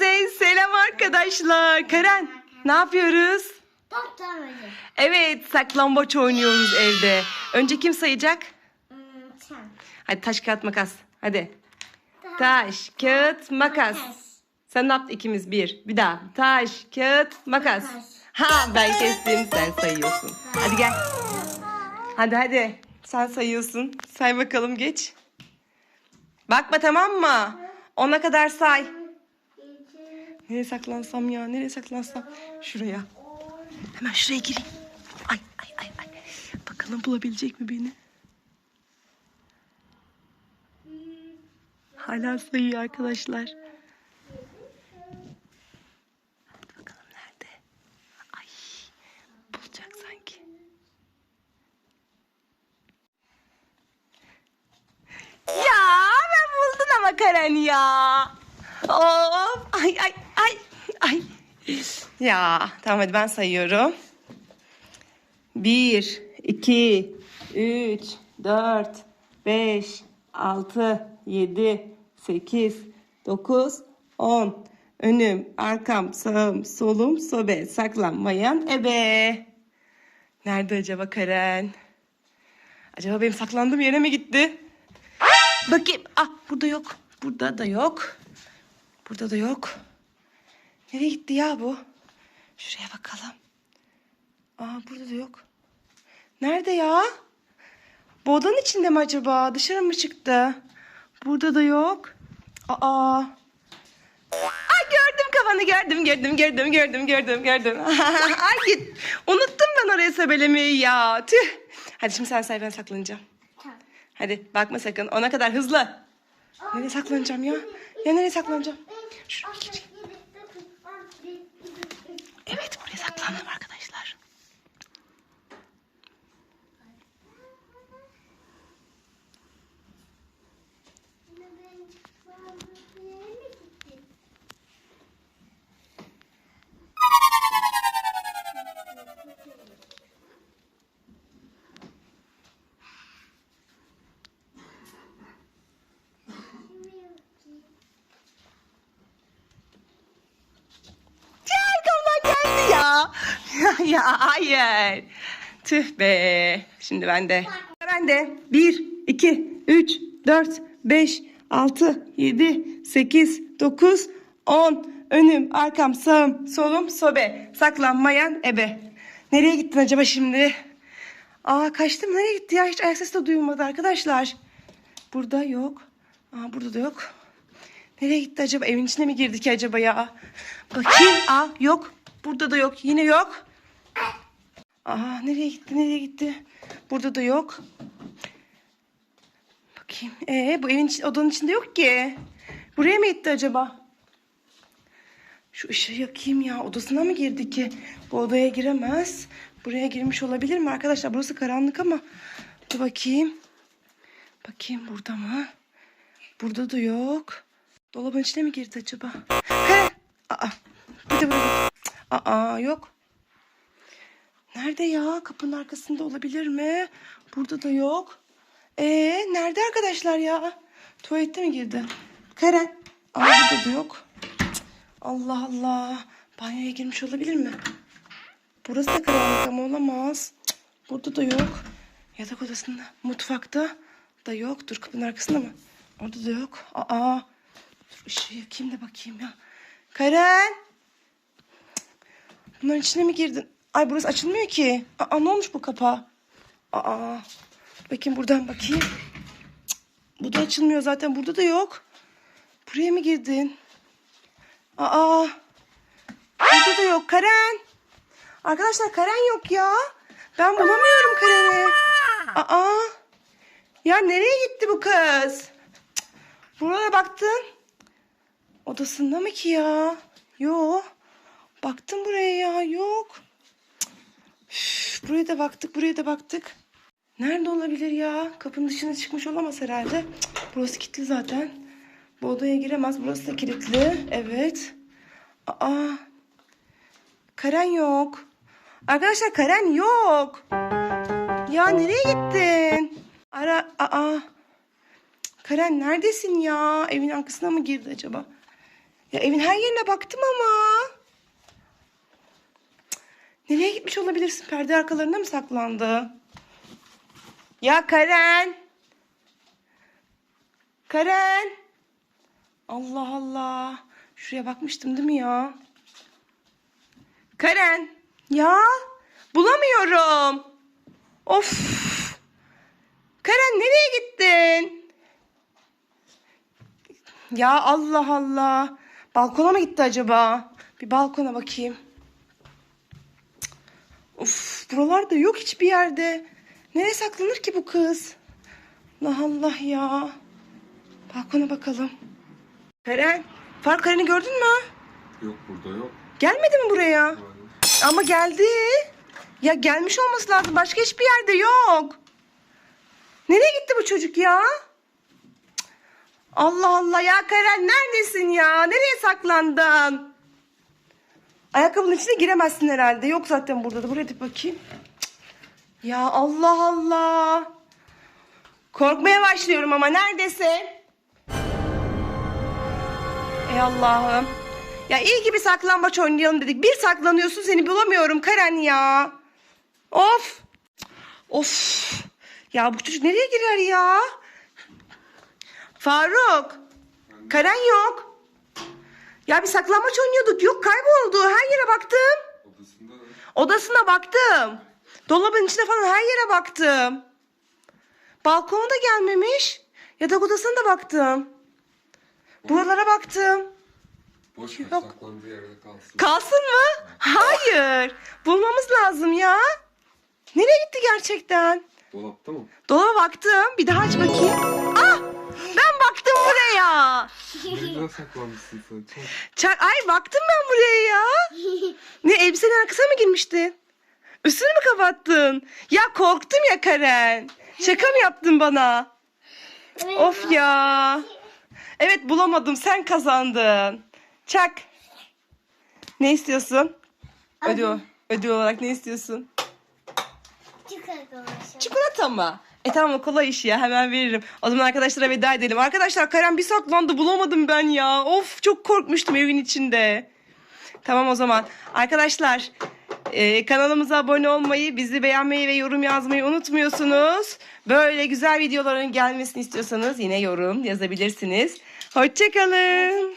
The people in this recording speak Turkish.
Herkese selam arkadaşlar. Karen ne yapıyoruz? Evet saklambaç oynuyoruz evde. Önce kim sayacak? Hmm. Hadi taş kağıt makas. Hadi. Taş kağıt makas. Sen ne yaptın ikimiz bir. Bir daha. Taş kağıt makas. Makas. Ha ben kestim sen sayıyorsun. Hadi gel. Hadi hadi. Sen sayıyorsun. Say bakalım geç. Bakma tamam mı? Ona kadar say. Nereye saklansam ya? Nereye saklansam? Şuraya. Hemen şuraya gireyim. Ay ay ay ay. Bakalım bulabilecek mi beni? Hala sayıyor arkadaşlar. Bakalım nerede? Ay bulacak sanki. Ya ben buldum ama Karen ya. Of ay ay ay. Ya tamam hadi ben sayıyorum. Bir, iki, üç, dört, beş, altı, yedi, sekiz, dokuz, on. Önüm, arkam, sağım, solum, sobe, saklanmayan ebe. Nerede acaba Karen? Acaba benim saklandığım yere mi gitti? Bakayım. Ah burada yok. Burada da yok. Burada da yok. Nereye gitti ya bu? Şuraya bakalım. Aa burada da yok. Nerede ya? Bu odanın içinde mi acaba? Dışarı mı çıktı? Burada da yok. Aa. Ay gördüm kafanı gördüm gördüm gördüm gördüm gördüm gördüm. Ay git. Unuttum ben oraya sebelemeyi ya. Tüh. Hadi şimdi sen say ben saklanacağım. Hadi bakma sakın. Ona kadar hızlı. Nereye saklanacağım ya? Ya nereye saklanacağım? Şuraya gireyim. Evet buraya saklandım arkadaşlar. Ya, hayır. Tüh be. Şimdi ben de. Ben de. 1, 2, 3, 4, 5, 6, 7, 8, 9, 10. Önüm, arkam, sağım, solum, sobe. Saklanmayan ebe. Nereye gittin acaba şimdi? Aa kaçtım. Nereye gitti ya? Hiç ayak sesi de duyulmadı arkadaşlar. Burada yok. Aa burada da yok. Nereye gitti acaba? Evin içine mi girdi ki acaba ya? Bakayım. Aa yok. Burada da yok. Yine yok. Aa nereye gitti? Nereye gitti? Burada da yok. Bakayım. Ee bu evin odanın içinde yok ki. Buraya mı gitti acaba? Şu ışığı yakayım ya. Odasına mı girdi ki? Bu odaya giremez. Buraya girmiş olabilir mi arkadaşlar? Burası karanlık ama. Dur bakayım. Bakayım burada mı? Burada da yok. Dolabın içine mi girdi acaba? He! Aa, bir de burada. Cık, Aa, yok. Nerede ya? Kapının arkasında olabilir mi? Burada da yok. Ee, nerede arkadaşlar ya? Tuvalette mi girdi? Karen. Aa, burada da yok. Allah Allah. Banyoya girmiş olabilir mi? Burası da karanlık ama olamaz. Burada da yok. Yatak odasında, mutfakta da yok. Dur kapının arkasında mı? Orada da yok. Aa. Dur ışığı yakayım da bakayım ya. Karen. Bunların içine mi girdin? Ay burası açılmıyor ki. Aa ne olmuş bu kapağa? Aa. Bakayım buradan bakayım. Cık, Bu da açılmıyor zaten. Burada da yok. Buraya mı girdin? Aa. Burada da yok. Karen. Arkadaşlar Karen yok ya. Ben bulamıyorum Karen'i. Aa. Ya nereye gitti bu kız? Cık, Burada baktın. Odasında mı ki ya? Yok. Baktım buraya ya. Yok. Buraya da baktık. Buraya da baktık. Nerede olabilir ya? Kapının dışına çıkmış olamaz herhalde. Burası kilitli zaten. Bu odaya giremez. Burası da kilitli. Evet. Aa. Karen yok. Arkadaşlar Karen yok. Ya nereye gittin? Ara. Aa. Karen neredesin ya? Evin arkasına mı girdi acaba? Ya evin her yerine baktım ama. Nereye gitmiş olabilirsin? Perde arkalarında mı saklandı? Ya Karen. Karen. Allah Allah. Şuraya bakmıştım değil mi ya? Karen. Ya bulamıyorum. Of. Karen nereye gittin? Ya Allah Allah. Balkona mı gitti acaba? Bir balkona bakayım. Of buralarda yok hiçbir yerde. Nereye saklanır ki bu kız? Allah Allah ya. Balkona bakalım. Karen. Fark Karen'i gördün mü? Yok burada yok. Gelmedi mi buraya? Hayır. Ama geldi. Ya gelmiş olması lazım. Başka hiçbir yerde yok. Nereye gitti bu çocuk ya? Allah Allah ya Karen neredesin ya? Nereye saklandın? Ayakkabının içine giremezsin herhalde. Yok zaten burada da. Buraya dik bakayım. Ya Allah Allah. Korkmaya başlıyorum ama neredesin? Ey Allah'ım. Ya iyi gibi saklambaç oynayalım dedik. Bir saklanıyorsun seni bulamıyorum Karen ya. Of. Of. Ya bu çocuk nereye girer ya? Faruk. Karen yok. Ya bir saklambaç oynuyorduk. Yok kayboldu. Baktım. Odasında da. Odasına baktım. Dolabın içine falan her yere baktım. Balkona da gelmemiş. Yatak odasına da baktım. Buralara baktım. Boş ver Yok. saklandığı yerde kalsın. Kalsın mı? Hayır. Bulmamız lazım ya. Nereye gitti gerçekten? Dolapta mı? Dolaba baktım. Bir daha aç bakayım. Ah! Ben baktım buraya. Nereden saklanmışsın sen? Çok. Çak Ay baktım ben buraya ya. Ne elbisenin arkasına mı girmiştin? Üstünü mü kapattın? Ya korktum ya Karen. Şaka mı yaptın bana? Of ya. Evet bulamadım. Sen kazandın. Çak. Ne istiyorsun? Ödül, ödül olarak ne istiyorsun? Çikolata mı? E tamam kolay iş ya hemen veririm. O zaman arkadaşlara veda edelim. Arkadaşlar Karen bir saklandı bulamadım ben ya. Of çok korkmuştum evin içinde. Tamam o zaman. Arkadaşlar e, kanalımıza abone olmayı, bizi beğenmeyi ve yorum yazmayı unutmuyorsunuz. Böyle güzel videoların gelmesini istiyorsanız yine yorum yazabilirsiniz. Hoşçakalın.